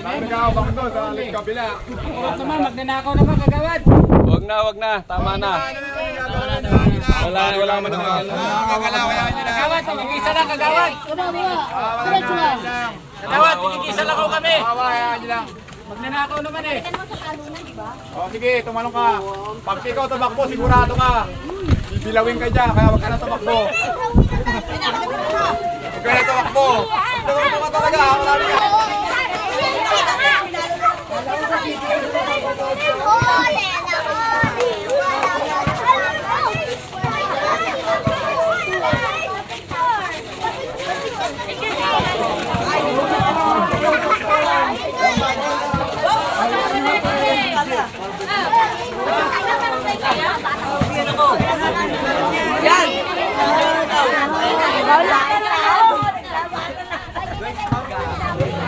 Nagkakabang doon sa kabila. Huwag naman, magnanakaw naman kagawad. Wag na, wag na. Tama na. Wala, wala man naman. Nakakagalaw kaya nyo na. Kagawad, tigigisa lang kagawad. Kagawad, tigigisa lang ako kami. Kawawa kaya nyo lang. Magnanakaw naman eh. O sige, tumalong ka. Pag ikaw tumakbo, sigurado ka. Bibilawin ka dyan, kaya wag ka na tumakbo. Huwag ka na tumakbo. Tumakbo ka talaga, wala na. Oh, God.